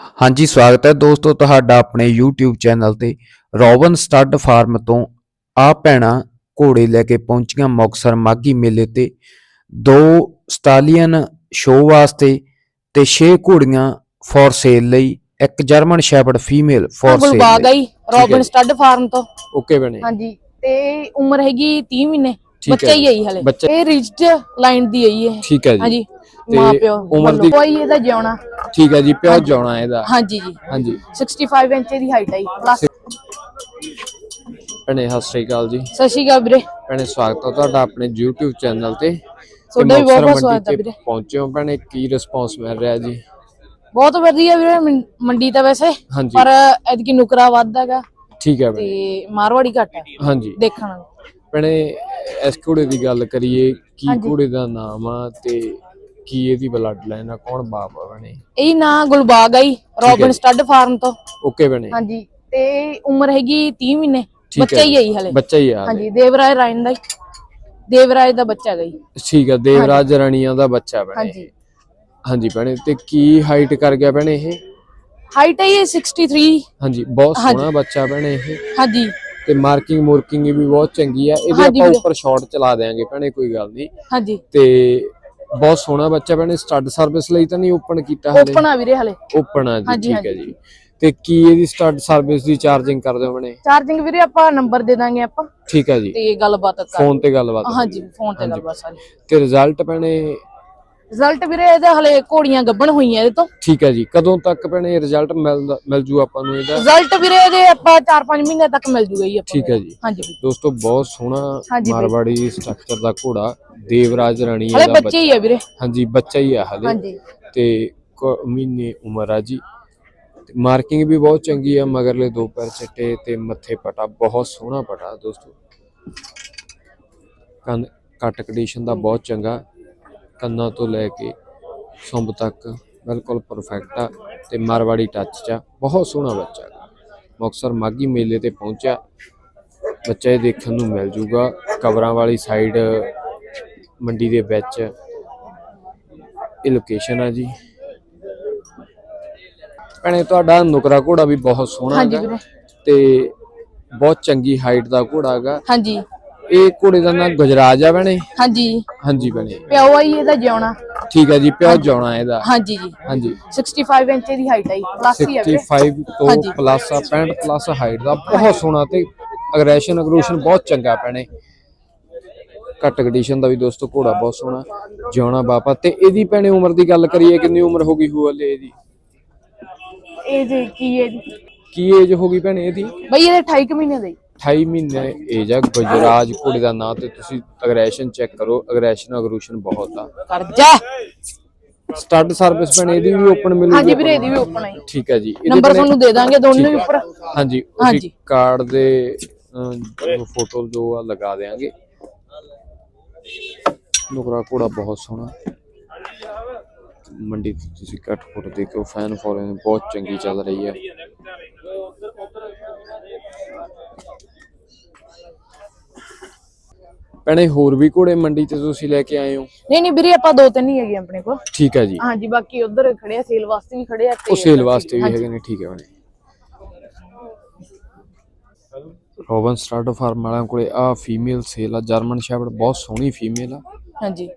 ਹਾਂਜੀ ਸਵਾਗਤ ਹੈ ਦੋਸਤੋ ਤੁਹਾਡਾ ਆਪਣੇ YouTube ਚੈਨਲ ਤੇ ਰੋਬਨ ਸਟੱਡ ਫਾਰਮ ਤੋਂ। ਆ ਭੈਣਾਂ ਘੋੜੇ ਲੈ ਕੇ ਪਹੁੰਚੀਆਂ ਮੁਕਤਸਰ ਮਾਗੀ ਮੇਲੇ ਤੇ। ਦੋ ਸਟਾਲੀਅਨ ਸ਼ੋਅ ਵਾਸਤੇ ਤੇ 6 ਘੋੜੀਆਂ ਫॉर ਸੇਲ ਲਈ ਇੱਕ ਜਰਮਨ ਸ਼ੈਪਰਡ ਫੀਮੇਲ ਫॉर ਗੁਲਬਾਗ ਸੇਲ ਆਈ ਰੋਬਿਨ ਸਟੱਡ ਫਾਰਮ ਤੋਂ। ਓਕੇ ਬਣੇ ਹਾਂਜੀ ਤੇ ਉਮਰ ਹੈਗੀ 30 ਮਹੀਨੇ ਬੱਚਾ ਹੈ ਆਈ ਹਲੇ। ਇਹ ਰਿਚਡ ਲਾਈਨ ਦੀ ਆਈ ਠੀਕ ਹੈ ਜੀ। ਹਾਂਜੀ। ਮਾਂ ਪਿਓ ਉਮਰ ਦੀ- ਕੋਈ ਇਹਦਾ ਜਿਉਣਾ। ਠੀਕ ਹੈ ਜੀ ਪਿਓ ਜਾਣਾ ਇਹਦਾ। ਹਾਂਜੀ ਜੀ। ਹਾਂਜੀ। 65 ਇੰਚ ਦੀ ਹਾਈਟ ਆਈ ਪਲੱਸ ਭੈਣੇ ਸਤਿ ਸ੍ਰੀ ਅਕਾਲ ਜੀ। ਸਤਿ ਸ਼੍ਰੀ ਅਕਾਲ ਵੀਰੇ। ਭੈਣੇ ਸਵਾਗਤ ਹੈ ਤੁਹਾਡਾ ਆਪਣੇ YouTube ਚੈਨਲ ਤੇ। ਤੁਹਾਡਾ ਵੀ ਬਹੁਤ ਬਹੁਤ ਸਵਾਗਤ ਹੈ ਵੀਰੇ। ਪਹੁੰਚੇ ਹੋ ਭੈਣੇ ਕੀ ਰਿਸਪੌਂਸ ਮਿਲ ਰਿਹਾ ਜੀ? ਬਹੁਤ ਵਧੀਆ ਵੀਰੇ ਮੰਡੀ ਤਾਂ ਵੈਸੇ ਪਰ ਐਤਕੀ ਨੁਕਰਾ ਵੱਧ ਹੈਗਾ। ਠੀਕ ਹੈ ਤੇ ਮਾਰਵਾੜੀ ਘੱਟ ਹੈ। ਹਾਂਜੀ। ਦੇਖਣ। ਭੈਣੇ ਇਸ ਘੋੜੇ ਦੀ ਗੱਲ ਕਰੀਏ ਕੀ। ਘੋੜੇ ਦਾ ਨਾਮ ਆ ਤੇ ਕੀ ਇਹਦੀ ਬਲੱਡ ਲਾਈਨ ਆ ਕੌਣ ਬਾਪ ਆ ਭੈਣੇ? ਇਹ ਨਾਂ ਗੁਲਬਾਗ ਆਈ ਰੋਬਿਨ। ਸਟੱਡ ਫਾਰਮ ਤੋਂ। ਓਕੇ ਭੈਣੇ। ਹਾਂਜੀ ਤੇ ਉਮਰ ਹੈਗੀ 30 ਮਹੀਨੇ ਬੱਚਾ ਹੀ ਆਈ ਹਲੇ। ਬੱਚਾ ਹੀ ਆ। ਹਾਂਜੀ ਦੇਵਰਾਜ ਰਾਇਨ ਦਾ ਦੇਵਰਾਜ ਦਾ ਬੱਚਾ ਗਈ ਠੀਕ ਹੈ ਦੇਵਰਾਜ ਰਾਣੀਆਂ ਦਾ ਬੱਚਾ ਭੈਣੇ। ਹਾਂਜੀ। ਹਾਂਜੀ ਭੈਣੇ ਤੇ ਕੀ ਹਾਈਟ ਕਰ ਗਿਆ ਭੈਣੇ ਇਹ? ਹਾਈਟ ਹੈ ਇਹ 63 ਹਾਂਜੀ ਬਹੁਤ। ਸੋਹਣਾ ਬੱਚਾ ਭੈਣੇ ਇਹ। ਹਾਂਜੀ। ਤੇ ਮਾਰਕਿੰਗ ਮੁਰਕਿੰਗ ਵੀ ਬਹੁਤ ਚੰਗੀ ਆ। ਇਹਦੇ ਆਪਾਂ। ਉੱਪਰ ਸ਼ਾਟ ਚਲਾ ਦੇਾਂਗੇ ਭੈਣੇ ਕੋਈ ਗੱਲ ਨਹੀਂ। ਹਾਂਜੀ। ਤੇ ਬਹੁਤ ਸੋਹਣਾ ਬੱਚਾ ਭੈਣੇ ਸਟੱਡ ਸਰਵਿਸ ਲਈ ਤਾਂ ਨਹੀਂ ਓਪਨ ਕੀਤਾ ਹਲੇ। ਓਪਨ ਆ ਵੀਰੇ ਹਲੇ। ਓਪਨ ਆ ਜੀ ਠੀਕ ਹੈ। ਜੀ। ਤੇ ਕੀ ਇਹਦੀ ਸਟੱਡ ਸਰਵਿਸ ਦੀ ਚਾਰਜਿੰਗ ਕਰਦੇ ਹੋ ਭੈਣੇ? ਚਾਰਜਿੰਗ ਵੀਰੇ ਆਪਾਂ ਨੰਬਰ ਦੇ ਦਾਂਗੇ ਆਪਾਂ। ਠੀਕ ਹੈ ਜੀ। ਤੇ ਗੱਲਬਾਤ ਕਰ ਫੋਨ ਤੇ ਗੱਲਬਾਤ ਹਾਂਜੀ ਫੋਨ ਤੇ ਗੱਲਬਾਤ ਸਾਰੀ। ਤੇ ਰਿਜ਼ਲਟ ਭੈਣੇ? ਰਿਜ਼ਲਟ ਵੀਰੇ ਇਹਦੇ ਹਲੇ ਘੋੜੀਆਂ ਗੱਬਣ ਹੋਈਆਂ ਇਹਦੇ ਤੋਂ। ਠੀਕ ਹੈ ਜੀ। ਕਦੋਂ ਤੱਕ ਭੈਣੇ ਰਿਜ਼ਲਟ ਮਿਲ ਮਿਲ ਜੂ ਆਪਾਂ ਨੂੰ ਇਹਦਾ? ਰਿਜ਼ਲਟ ਵੀਰੇ ਇਹਦੇ ਆਪਾਂ 4-5 ਮਹੀਨੇ ਤੱਕ ਮਿਲ ਜੂਗਾ ਜੀ ਆਪਾਂ ਠੀਕ ਹੈ ਜੀ। ਹਾਂਜੀ। ਦੋਸਤੋ ਬਹੁਤ ਸੋਹਣਾ। ਮਾਰਵਾੜੀ ਸਟਰਕਚਰ ਦਾ ਘੋੜਾ। ਦੇਵਰਾਜ ਰਾਣੀ ਹਲੇ ਬੱਚੇ ਹੀ ਆ ਵੀਰੇ। ਹਾਂਜੀ ਬੱਚਾ ਹੀ ਆ ਹਲੇ। ਹਾਂਜੀ। ਤੇ ਕੁ- ਮਹੀਨੇ ਉਮਰ ਆ ਜੀ। ਮਾਰਕਿੰਗ ਵੀ ਬਹੁਤ ਚੰਗੀ ਆ ਮਗਰਲੇ ਦੋ ਪੈਰ ਚਿੱਟੇ ਤੇ ਮੱਥੇ ਪਟਾ ਬਹੁਤ ਸੋਹਣਾ ਪਟਾ ਦੋਸਤੋ। ਕੰਨ ਕੱਟ ਕੰਡੀਸ਼ਨ ਦਾ ਬਹੁਤ ਚੰਗਾ। ਕੰਨਾਂ ਤੋਂ ਲੈ ਕੇ ਸੁੰਬ ਤੱਕ ਬਿਲਕੁਲ ਪਰਫੈਕਟ ਆ ਤੇ ਮਾਰਵਾੜੀ ਟੱਚ ਚ ਆ। ਬਹੁਤ ਸੋਹਣਾ ਬੱਚਾ। ਗਾ। ਮੁਕਤਸਰ ਮਾਗੀ ਮੇਲੇ ਤੇ ਪਹੁੰਚਿਆ। ਬੱਚਾ ਇਹ ਦੇਖਣ ਨੂੰ ਮਿਲ ਜੂਗਾ। ਕਬਰਾਂ ਵਾਲੀ ਸਾਈਡ ਮੰਡੀ ਦੇ ਵਿੱਚ ਇਹ ਲੋਕੇਸ਼ਨ ਆ ਜੀ। ਭੈਣੇ ਤੁਹਾਡਾ ਨੁਕਰਾ ਘੋੜਾ ਵੀ ਬਹੁਤ ਸੋਹਣਾ ਹਾਂਜੀ ਹੈਗਾ ਵੀਰੇ। ਤੇ ਬਹੁਤ ਚੰਗੀ ਹਾਈਟ ਦਾ ਘੋੜਾ ਹੈਗਾ। ਹਾਂਜੀ। ਇਹ ਘੋੜੇ ਦਾ ਨਾਮ ਗੁਜਰਾਜ ਆ ਭੈਣੇ। ਹਾਂਜੀ। ਹਾਂਜੀ ਭੈਣੇ। ਪਿਓ ਆਈ ਇਹਦਾ ਜਿਉਣਾ। ਠੀਕ ਹੈ ਜੀ ਪਿਓ ਜਾਉਣਾ ਇਹਦਾ। ਹਾਂਜੀ ਜੀ। ਹਾਂਜੀ। 65 ਇੰਚ ਦੀ ਹਾਈਟ ਆਈ ਪਲੱਸ ਹੀ ਆ ਵੀਰੇ। 65 ਤੋਂ ਹਾਂਜੀ। ਪਲੱਸ ਆ 65 ਪਲੱਸ ਹਾਈਟ ਦਾ। ਬਹੁਤ ਸੋਹਣਾ ਤੇ ਅਗਰੈਸ਼ਨ ਅਗਰੂਸ਼ਨ ਬਹੁਤ ਚੰਗਾ ਭੈਣੇ। ਕੱਟ ਕੰਡੀਸ਼ਨ ਦਾ ਵੀ ਦੋਸਤੋ ਘੋੜਾ ਬਹੁਤ ਸੋਹਣਾ ਜਿਉਣਾ ਬਾਪਾ ਤੇ ਇਹਦੀ ਭੈਣੇ ਉਮਰ ਦੀ ਗੱਲ ਕਰੀਏ ਕਿੰਨੀ ਉਮਰ ਹੋ ਗਈ ਹੋ ਹਲੇ ਇਹਦੀ? ਇਹ ਜੇ ਕੀ ਹੈ ਜੀ? ਕੀ ਏਜ ਹੋ ਗਈ ਭੈਣੇ ਇਹਦੀ? ਬਈ ਇਹਦੇ 28 ਕੁ ਮਹੀਨੇ ਦਾ। ਹੀ 28 ਮਹੀਨੇ ਏਜ ਆ ਗੁਜਰਾਜ ਘੋੜੇ ਦਾ ਨਾਂ ਤੇ ਤੁਸੀਂ ਅਗਰੈਸ਼ਨ ਚੈੱਕ ਕਰੋ ਅਗਰੈਸ਼ਨ ਅਗਰੂਸ਼ਨ ਬਹੁਤ ਆ। ਕਰ ਜਾ। ਸਟੱਡ ਸਰਵਿਸ ਭੈਣੇ ਇਹਦੀ ਵੀ ਓਪਨ ਮਿਲੂਗੀ ਹਾਂਜੀ ਵੀਰੇ ਇਹਦੀ ਵੀ ਓਪਨ ਆਈ ਠੀਕ ਹੈ ਜੀ। ਨੰਬਰ ਤੁਹਾਨੂੰ ਦੇ ਦਾਂਗੇ ਦੋਨੋਂ ਹੀ ਉੱਪਰ। ਹਾਂਜੀ ਹਾਂਜੀ। ਕਾਰਡ ਦੇ ਫੋਟੋ ਜੋ ਆ ਲਗਾ ਦੇਾਂਗੇ ਨੁਕਰਾ ਘੋੜਾ ਬਹੁਤ ਸੋਹਣਾ ਮੰਡੀ ਤੇ ਤੁਸੀਂ ਕੱਟ ਫੋਟੋ ਦੇਖੋ ਫੈਨ ਫੋਲੋਇੰਗ ਬਹੁਤ ਚੰਗੀ ਚੱਲ ਰਹੀ ਹੈ ਭੈਣੇ ਹੋਰ ਵੀ ਘੋੜੇ ਮੰਡੀ ਤੇ ਤੁਸੀਂ ਲੈ ਕੇ ਆਏ ਹੋ ਨਹੀਂ ਨਹੀਂ ਵੀਰੇ ਆਪਾਂ ਦੋ ਤਿੰਨ ਹੀ ਹੈਗੇ ਆਪਣੇ ਕੋਲ ਠੀਕ ਹੈ ਜੀ ਹਾਂਜੀ ਬਾਕੀ ਉਧਰ ਖੜੇ ਆ ਸੇਲ ਵਾਸਤੇ ਵੀ ਖੜੇ ਆ ਤੇ ਉਹ ਸੇਲ ਵਾਸਤੇ ਵੀ ਹਾਂਜੀ। ਹੈਗੇ ਨੇ ਠੀਕ ਹੈ ਭੈਣੇ ਰੋਬਨ ਸਟਾਰਟ ਫਾਰਮ ਵਾਲਿਆਂ ਕੋਲੇ ਆ ਫੀਮੇਲ ਸੇਲ ਆ ਜਰਮਨ ਸ਼ੈਪਰਡ ਬਹੁਤ ਸੋਹਣੀ ਫੀਮੇਲ ਆ। ਹਾਂਜੀ।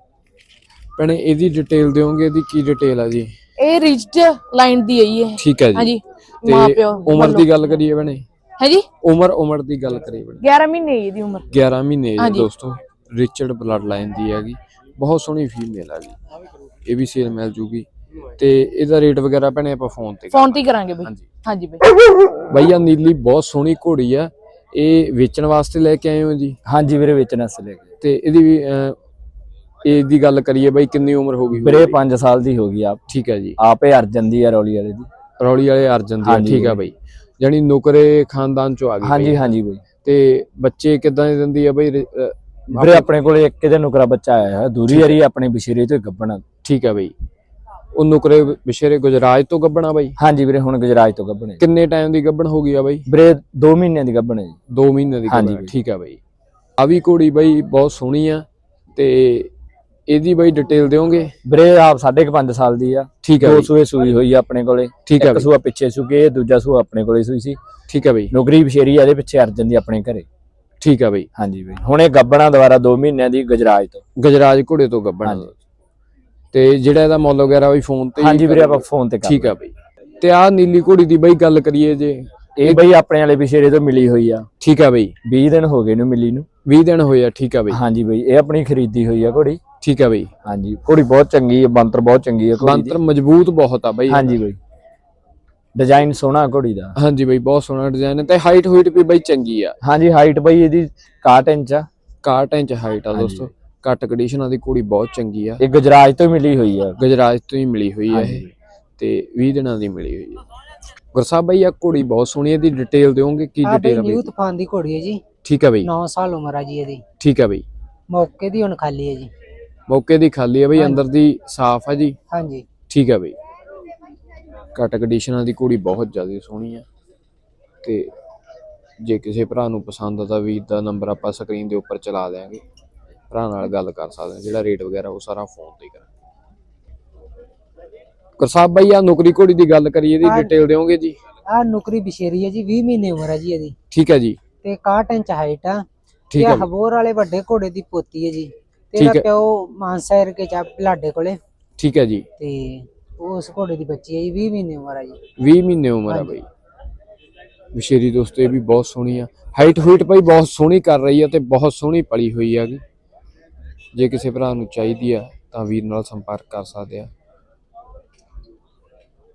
ਭੈਣੇ ਇਹਦੀ ਡਿਟੇਲ ਦਿਓਗੇ? ਇਹਦੀ ਕੀ ਡਿਟੇਲ ਆ ਜੀ? ਇਹ ਰਿਚਡ ਲਾਈਨ ਦੀ ਆਈ ਹੈ ਠੀਕ ਹੈ ਜੀ। ਹਾਂਜੀ। ਮਾਂ ਪਿਓ ਉਮਰ ਦੀ ਗੱਲ ਕਰੀਏ ਭੈਣੇ? ਹੈ ਜੀ ਉਮਰ ਉਮਰ ਦੀ ਗੱਲ ਕਰੀਏ ਭੈਣੇ। 11 ਮਹੀਨੇ ਹੀ ਇਹਦੀ ਉਮਰ। 11 ਮਹੀਨੇ ਹਾਂਜੀ। ਦੋਸਤੋ ਰਿਚਰਡ ਬਲੱਡ ਲਾਈਨ ਦੀ ਹੈਗੀ। ਬਹੁਤ ਸੋਹਣੀ ਫੀਮੇਲ ਆ ਜੀ। ਇਹ ਵੀ ਸੇਲ ਮਿਲ ਜੂਗੀ। ਤੇ ਇਹਦਾ ਰੇਟ ਵਗੈਰਾ ਭੈਣੇ ਆਪਾਂ ਫੋਨ ਤੇ ਫੋਨ ਤੇ ਕਰਾਂਗੇ। ਬਈ। ਹਾਂਜੀ। ਹਾਂਜੀ ਬਈ। ਭਈਆ ਨੀਲੀ ਬਹੁਤ ਸੋਹਣੀ ਘੋੜੀ ਆ। ਇਹ ਵੇਚਣ ਵਾਸਤੇ ਲੈ ਕੇ ਆਏ ਹੋ ਜੀ? ਹਾਂਜੀ ਵੀਰੇ ਵੇਚਣ ਅਸਲ ਲੈ ਗਏ ਤੇ ਇਹਦੀ ਵੀ ਏਜ ਦੀ ਗੱਲ ਕਰੀਏ ਬਾਈ ਕਿੰਨੀ ਉਮਰ ਹੋ ਗਈ ਵੀਰੇ ਹੋਊਗੀ? 5 ਸਾਲ ਦੀ ਹੋ ਗਈ ਆਪ। ਠੀਕ ਹੈ ਜੀ। ਆਪੇ ਅਰਜਨ ਦੀ ਆ ਰੌਲੀ ਵਾਲੇ ਦੀ। ਰੌਲੀ ਵਾਲੇ ਅਰਜਨ ਦੀ ਠੀਕ ਆ ਬਾਈ। ਜਾਨੀ ਨੁਕਰੇ ਖਾਨਦਾਨ ਚੋਂ ਆ ਗਈ ਹਾਂਜੀ। ਹਾਂਜੀ ਬਈ। ਤੇ ਬੱਚੇ ਕਿਦਾਂ ਦੀ ਦਿੰਦੀ ਆ ਬਾਈ? ਵੀਰੇ ਆਪਣੇ ਕੋਲੇ ਇੱਕ ਇਹਦਾ ਨੁਕਰਾ ਬੱਚਾ ਆਇਆ ਹੈ ਦੂਰੀ ਹਰੀ ਆਪਣੇ ਬਿਸ਼ੇਰੇ ਤੋਂ ਹੀ ਗੱਬਣਾ ਠੀਕ ਆ ਬਾਈ। ਉਹ ਨੁਕਰੇ ਵਿਸ਼ੇਰੇ ਗੁਜਰਾਜ ਤੋਂ ਗੱਬਣਾ ਬਾਈ? ਹਾਂਜੀ ਵੀਰੇ ਹੁਣ ਗੁਜਰਾਜ ਤੋਂ ਗੱਬਣੇ ਕਿੰਨੇ ਟਾਈਮ ਦੀ ਗੱਬਣ ਹੋ ਗਈ ਆ ਬਾਈ? ਵੀਰੇ 2 ਮਹੀਨਿਆਂ ਦੀ ਗੱਬਣੇ ਜੀ। 2 ਮਹੀਨੇ ਦੀ ਹਾਂਜੀ ਗੱਬਣ। ਠੀਕ ਆ ਬਾਈ। ਆ ਵੀ ਘੋੜੀ ਬਾਈ ਬਹੁਤ ਸੋਹਣੀ ਆ ਤੇ ਇਹਦੀ ਬਾਈ ਡਿਟੇਲ ਦਿਓਗੇ? ਵੀਰੇ ਆਪ 5.5 ਸਾਲ ਦੀ ਆ। ਠੀਕ ਹੈ ਦੋ ਸੂਏ ਸੂਈ ਹੋਈ ਆ ਆਪਣੇ ਕੋਲੇ। ਠੀਕ ਹੈ ਇੱਕ ਸੂਆ ਪਿੱਛੇ ਸੁਕੇ ਦੂਜਾ ਸੂਆ ਆਪਣੇ ਕੋਲੇ ਸੂਈ ਸੀ। ਠੀਕ ਹੈ ਬਈ। ਨੌਕਰੀ ਬਸ਼ੇਰੀ ਆ ਇਹਦੇ ਪਿੱਛੇ ਅਰਜਨ ਦੀ ਆਪਣੇ ਘਰੇ। ਠੀਕ ਹੈ ਬਈ। ਹਾਂਜੀ ਬਈ। ਹੁਣ ਇਹ ਗੱਬਣਾ ਦੁਆਰਾ 2 ਮਹੀਨਿਆਂ ਦੀ ਗਜਰਾਜ ਤੋਂ। ਗਜਰਾਜ ਘੋੜੇ ਤੋਂ ਗੱਬਣ। ਤੇ ਜਿਹੜਾ ਇਹਦਾ ਮੁੱਲ ਵਗੈਰਾ ਵੀ ਫੋਨ ਤੇ ਹਾਂਜੀ ਵੀਰੇ ਆਪਾਂ? ਫੋਨ ਤੇ ਕਰ ਠੀਕ ਆ ਬਈ। ਤੇ ਆ ਨੀਲੀ ਘੋੜੀ ਦੀ ਬਈ ਗੱਲ ਕਰੀਏ ਜੇ। ਇਹ ਬਈ ਆਪਣੇ ਵਾਲੇ ਬਸ਼ੇਰੇ ਤੋਂ ਮਿਲੀ ਹੋਈ ਆ। ਠੀਕ ਆ ਬਈ। 20 ਦਿਨ ਹੋ ਗਏ ਨੂੰ ਮਿਲੀ ਨੂੰ। 20 ਦਿਨ ਹੋਏ ਆ ਠੀਕ ਆ ਬਈ। ਹਾਂਜੀ ਬਈ ਇਹ ਆਪਣੀ ਖਰੀਦੀ ਹੋਈ ਆ ਘੋੜੀ। ਠੀਕ ਆ ਬਈ। ਹਾਂਜੀ ਘੋੜੀ ਬਹੁਤ ਚੰਗੀ ਹੈ ਬੰਤਰ ਬਹੁਤ ਚੰਗੀ ਹੈ ਘੋੜੀ ਬੰਤਰ ਮਜ਼ਬੂਤ ਬਹੁਤ ਆ ਬਈ। ਹਾਂਜੀ ਬਈ। ਡਿਜ਼ਾਈਨ ਸੋਹਣਾ ਘੋੜੀ ਦਾ। ਹਾਂਜੀ ਬਈ ਬਹੁਤ ਸੋਹਣਾ ਡਿਜ਼ਾਈਨ ਹੈ ਤੇ ਹਾਈਟ ਹੋਈਟ ਵੀ ਬਈ ਚੰਗੀ ਆ। ਹਾਂਜੀ ਹਾਈਟ ਬਈ ਇਹਦੀ 61 ਇੰਚ ਆ। 61 ਇੰਚ ਹਾਈਟ ਆ। ਦੋਸਤੋ। ਕੱਟ ਕੰਡੀਸ਼ਨਾਂ ਦੀ ਕੁੜੀ ਬਹੁਤ ਚੰਗੀ ਆ। ਇਹ ਗਜਰਾਜ ਤੋਂ ਮਿਲੀ ਹੋਈ ਆ। ਗਜਰਾਜ ਤੋਂ ਹੀ ਮਿਲੀ ਹੋਈ ਆ ਇਹ। ਤੇ 20 ਦਿਨਾਂ ਦੀ ਮਿਲੀ ਹੋਈ ਆ। ਗੁਰਸਾਹਿਬ ਬਈ ਆ ਕੁੜੀ ਬਹੁਤ ਸੋਹਣੀ ਹੈ ਦੀ ਡਿਟੇਲ ਦਿਓਗੇ? ਕੀ ਆ ਬਈ ਡਿਟੇਲ ਆ ਨਿਊ ਬਈ ਤੂਫਾਨ ਦੀ ਘੋੜੀ ਹੈ ਜੀ। ਠੀਕ ਆ ਬਈ। 9 ਸਾਲ ਉਮਰ ਆ ਜੀ ਇਹਦੀ। ਠੀਕ ਆ ਬਈ। ਮੌਕੇ ਦੀ ਹੁਣ ਖਾਲੀ ਹੈ ਜੀ। ਮੌਕੇ ਦੀ ਖਾਲੀ ਆ ਬਈ। ਅੰਦਰ ਦੀ ਸਾਫ਼ ਆ ਜੀ। ਹਾਂਜੀ। ਠੀਕ ਆ ਬਈ। ਕੱਟ ਕੰਡੀਸ਼ਨਾਂ ਦੀ ਕੁੜੀ ਬਹੁਤ ਜ਼ਿਆਦਾ ਸੋਹਣੀ ਆ। ਤੇ ਜੇ ਕਿਸੇ ਭਰਾ ਨੂੰ ਪਸੰਦ ਆ ਤਾਂ ਵੀਰ ਦਾ ਨੰਬਰ ਆਪਾਂ ਸਕਰੀਨ ਦੇ ਉੱਪਰ ਚਲਾ ਦਿਆਂਗੇ। ਭਰਾ ਨਾਲ ਗੱਲ ਕਰ ਸਕਦੇ ਆ ਜਿਹੜਾ ਰੇਟ ਵਗੈਰਾ ਉਹ ਸਾਰਾ ਫੋਨ ਤੇ ਹੀ ਕਰਾਂਗੇ। ਗੁਰਸਾਹਿਬ ਬਾਈ ਆ ਨੌਕਰੀ ਘੋੜੀ ਦੀ ਗੱਲ ਕਰੀਏ ਹਾਂ। ਡਿਟੇਲ ਦਿਓਗੇ ਜੀ? ਆ ਨੁਕਰੀ ਬਸ਼ੇਰੀ ਹੈ ਜੀ 20 ਮਹੀਨੇ ਉਮਰ ਹੈ ਜੀ ਇਹਦੀ। ਠੀਕ ਹੈ ਜੀ। ਤੇ 61 ਇੰਚ ਹਾਈਟ ਆ। ਠੀਕ ਹੈ ਹਬੋਰ ਵਾਲੇ ਵੱਡੇ ਘੋੜੇ ਦੀ ਪੋਤੀ ਹੈ ਜੀ। ਤੇ ਠੀਕ ਇਹਦਾ ਹੈ। ਪਿਓ ਮਾਨਸੈਰ ਕੇ ਚਾ ਬਲਾਡੇ ਕੋਲੇ। ਠੀਕ ਹੈ ਜੀ। ਤੇ ਉਸ ਘੋੜੇ ਦੀ ਬੱਚੀ ਹੈ ਜੀ 20 ਮਹੀਨੇ ਉਮਰ ਹੈ ਜੀ। 20 ਮਹੀਨੇ ਉਮਰ ਆ ਹਾਂਜੀ। ਬਈ। ਵਿਸ਼ੇਰੀ ਦੋਸਤੋ ਇਹ ਵੀ ਬਹੁਤ ਸੋਹਣੀ ਆ। ਹਾਈਟ ਹੂਟ ਬਈ ਬਹੁਤ ਸੋਹਣੀ ਕਰ ਰਹੀ ਆ ਤੇ ਬਹੁਤ ਸੋਹਣੀ ਪਲੀ ਹੋਈ ਹੈਗੀ ਜੇ। ਕਿਸੇ ਭਰਾ ਨੂੰ ਚਾਹੀਦੀ ਆ ਤਾਂ ਵੀਰ ਨਾਲ ਸੰਪਰਕ ਕਰ ਸਕਦੇ ਆ।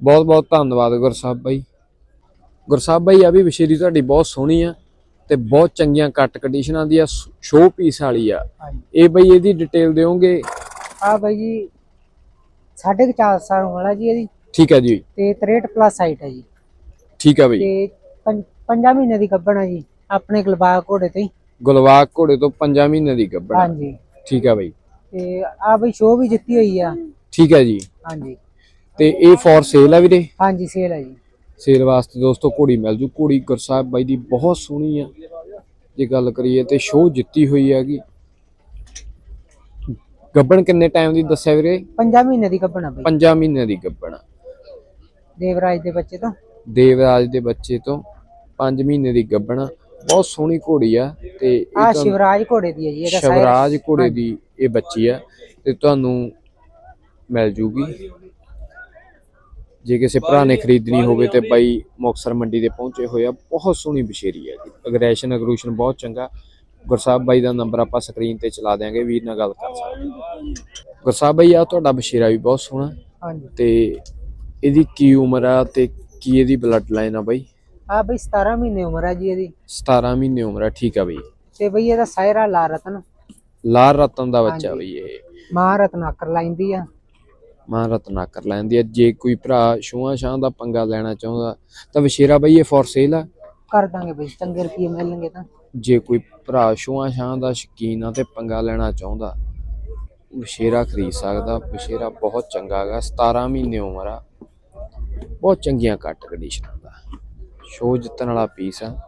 ਬਹੁਤ ਬਹੁਤ ਧੰਨਵਾਦ ਗੁਰਸਾਹਿਬ ਬਾਈ। ਗੁਰਸਾਹਿਬ ਬਾਈ ਆ ਵੀ ਵਿਸ਼ੇਰੀ ਤੁਹਾਡੀ ਬਹੁਤ ਸੋਹਣੀ ਆ ਤੇ ਬਹੁਤ ਚੰਗੀਆਂ ਕੱਟ ਕੰਡੀਸ਼ਨਾਂ ਦੀ ਆ ਸ਼ੋਅ ਪੀਸ ਵਾਲੀ ਆ। ਇਹ ਬਈ ਇਹਦੀ ਡਿਟੇਲ ਦਿਓਗੇ? ਆ ਬਾਈ ਜੀ ਸਾਢੇ ਕੁ ਚਾਰ ਸਾਲ ਉਮਰ ਹੈ ਜੀ ਇਹਦੀ। ਠੀਕ ਹੈ ਜੀ। ਤੇ 63 ਪਲੱਸ ਹਾਈਟ ਹੈ ਜੀ। ਠੀਕ ਆ ਬਈ। ਤੇ ਪੰਜ- ਪੰਜਾਂ ਮਹੀਨੇ ਦੀ ਗੱਭਣ ਹੈ ਜੀ ਆਪਣੇ ਗਲਬਾਗ ਘੋੜੇ ਤੇ ਹੀ। ਗੁਲਵਾਗ ਘੋੜੇ ਤੋਂ 5 ਮਹੀਨੇ ਦੀ ਗੱਭਣ। ਹਾਂਜੀ। ਠੀਕ ਆ ਬਈ। ਤੇ ਆ ਬਈ ਸ਼ੋਅ ਵੀ ਜਿੱਤੀ ਹੋਈ ਆ। ਠੀਕ ਹੈ ਜੀ। ਹਾਂਜੀ। ਤੇ ਇਹ ਫੋਰ ਸੇਲ ਆ ਵੀਰੇ? ਹਾਂਜੀ ਸੇਲ ਹੈ ਜੀ। ਸੇਲ ਵਾਸਤੇ ਦੋਸਤੋ ਘੋੜੀ ਮਿਲ ਜੂ। ਘੋੜੀ ਗੁਰਸਾਹਿਬ ਬਾਈ ਦੀ ਬਹੁਤ ਸੋਹਣੀ ਆ। ਜੇ ਗੱਲ ਕਰੀਏ ਤੇ ਸ਼ੋਅ ਜਿੱਤੀ ਹੋਈ ਹੈਗੀ। ਗੱਬਣ ਕਿੰਨੇ ਟਾਈਮ ਦੀ ਦੱਸਿਆ ਵੀਰੇ? ਪੰਜਾਂ ਮਹੀਨੇ ਦੀ ਗੱਭਣ ਆ ਬਈ। 5 ਮਹੀਨਿਆਂ ਦੀ ਗੱਬਣ ਆ। ਦੇਵਰਾਜ ਦੇ ਬੱਚੇ ਤੋਂ। ਦੇਵਰਾਜ ਦੇ ਬੱਚੇ ਤੋਂ 5 ਮਹੀਨੇ ਦੀ ਗੱਬਣ ਆ। ਬਹੁਤ ਸੋਹਣੀ ਘੋੜੀ ਆ ਤੇ ਆ ਸ਼ਿਵਰਾਜ ਘੋੜੇ ਦੀ ਹੈ ਜੀ ਇਹਦਾ ਸਾਇਰ ਸ਼ਿਵਰਾਜ ਘੋੜੇ ਦੀ ਇਹ ਬੱਚੀ ਆ ਤੇ ਤੁਹਾਨੂੰ ਮਿਲ ਜੂਗੀ। ਜੇ ਕਿਸੇ ਭਰਾ ਨੇ ਖਰੀਦਣੀ ਹੋਵੇ ਤੇ ਬਾਈ ਮੁਕਤਸਰ ਮੰਡੀ ਦੇ ਪਹੁੰਚੇ ਹੋਏ ਆ ਬਹੁਤ ਸੋਹਣੀ ਬਸ਼ੇਰੀ ਆ ਜੀ। ਅਗਰੈਸ਼ਨ ਅਗਰੂਸ਼ਨ ਬਹੁਤ ਚੰਗਾ। ਗੁਰਸਾਹਿਬ ਬਾਈ ਦਾ ਨੰਬਰ ਆਪਾਂ ਸਕਰੀਨ ਤੇ ਚਲਾ ਦਿਆਂਗੇ ਵੀਰ ਨਾਲ ਗੱਲ ਕਰ ਸਕਦੇ। ਗੁਰਸਾਹਿਬ ਬਾਈ ਆ ਤੁਹਾਡਾ ਬਸ਼ੇਰਾ ਵੀ ਬਹੁਤ ਸੋਹਣਾ। ਹਾਂਜੀ। ਤੇ ਇਹਦੀ ਕੀ ਉਮਰ ਆ ਤੇ ਕੀ ਇਹਦੀ ਬਲੱਡ ਲਾਈਨ ਆ ਬਾਈ? ਆ ਬਈ 17 ਮਹੀਨੇ ਉਮਰ ਹੈ ਜੀ ਇਹਦੀ। 17 ਮਹੀਨੇ ਉਮਰ ਆ ਠੀਕ ਆ ਬਾਈ। ਤੇ ਬਈ ਇਹਦਾ ਸਾਇਰਾ ਲਾ ਰਤਨ। ਲਾਲ ਰਤਨ ਦਾ ਬੱਚਾ। ਬਈ ਇਹ। ਮਾਂ ਰਤਨਾਕਰ ਲਾਈਂਦੀ ਆ। ਮਾਂ ਰਤਨਾ ਕਰ ਲੈਂਦੀ ਆ। ਜੇ ਕੋਈ ਭਰਾ ਛੂਆਂ ਛਾਂ ਦਾ ਪੰਗਾ ਲੈਣਾ ਚਾਹੁੰਦਾ ਤਾਂ ਵਿਸ਼ੇਰਾ ਬਈ ਇਹ ਫੋਰ ਸੇਲ ਆ। ਕਰ ਦਾਂਗੇ ਬਈ ਚੰਗੇ ਰੁਪਏ ਮਿਲਣਗੇ ਤਾਂ। ਜੇ ਕੋਈ ਭਰਾ ਛੂਆਂ ਛਾਂ ਦਾ ਸ਼ਕੀਨ ਆ ਤੇ ਪੰਗਾ ਲੈਣਾ ਚਾਹੁੰਦਾ ਵਿਸ਼ੇਰਾ ਖਰੀਦ ਸਕਦਾ। ਵਿਸ਼ੇਰਾ ਬਹੁਤ ਚੰਗਾ ਹੈਗਾ 17 ਮਹੀਨੇ ਉਮਰ ਆ। ਬਹੁਤ ਚੰਗੀਆਂ ਕੱਟ ਕੰਡੀਸ਼ਨਾਂ ਸ਼ੋਅ ਜਿੱਤਣ ਵਾਲਾ ਪੀਸ ਆ।